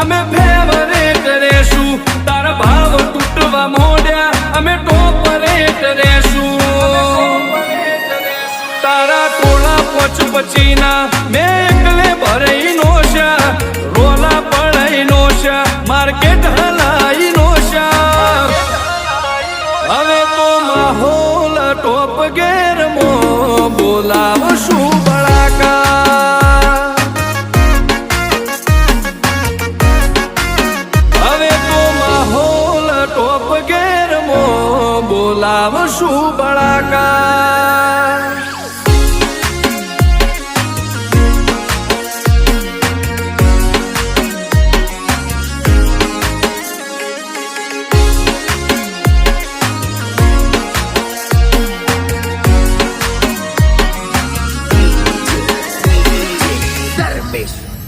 અમે ફેવરેટ રેશું. તારા ભાવ તૂટવા મોડ્યા, અમે ટોપરેટ રેશું. તારા ટોળા પોચ પછીના મેં એકલે ભરાઈ નો છે, રોલા પડાઈ નો છે, માર્કેટ હલાઈ નો છે. હવે તો માહોલ ટોપ ગેર મો બોલાવશું. બોલાવશું બળાકાર Peso.